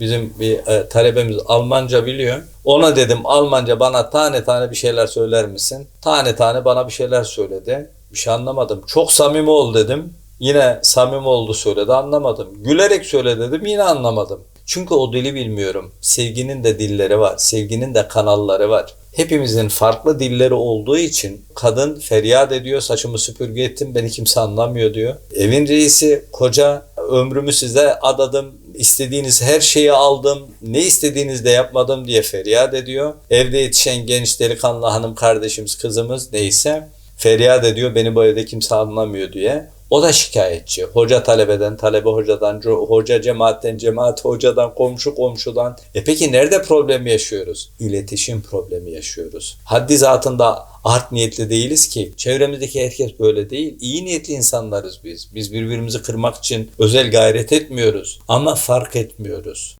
Bizim bir e, talebemiz Almanca biliyor. Ona dedim Almanca bana tane tane bir şeyler söyler misin? Tane tane bana bir şeyler söyledi. Bir şey anlamadım. Çok samimi ol dedim. Yine samimi oldu söyledi anlamadım. Gülerek söyle dedim yine anlamadım. Çünkü o dili bilmiyorum. Sevginin de dilleri var. Sevginin de kanalları var. Hepimizin farklı dilleri olduğu için kadın feryat ediyor saçımı süpürge ettim beni kimse anlamıyor diyor. Evin reisi koca ömrümü size adadım istediğiniz her şeyi aldım ne istediğiniz de yapmadım diye feryat ediyor. Evde yetişen genç delikanlı hanım kardeşimiz kızımız neyse feryat ediyor beni bu evde kimse anlamıyor diye. O da şikayetçi. Hoca talebeden, talebe hocadan, hoca cemaatten, cemaat hocadan, komşu komşudan. E peki nerede problem yaşıyoruz? İletişim problemi yaşıyoruz. Haddi zatında art niyetli değiliz ki. Çevremizdeki herkes böyle değil. İyi niyetli insanlarız biz. Biz birbirimizi kırmak için özel gayret etmiyoruz. Ama fark etmiyoruz.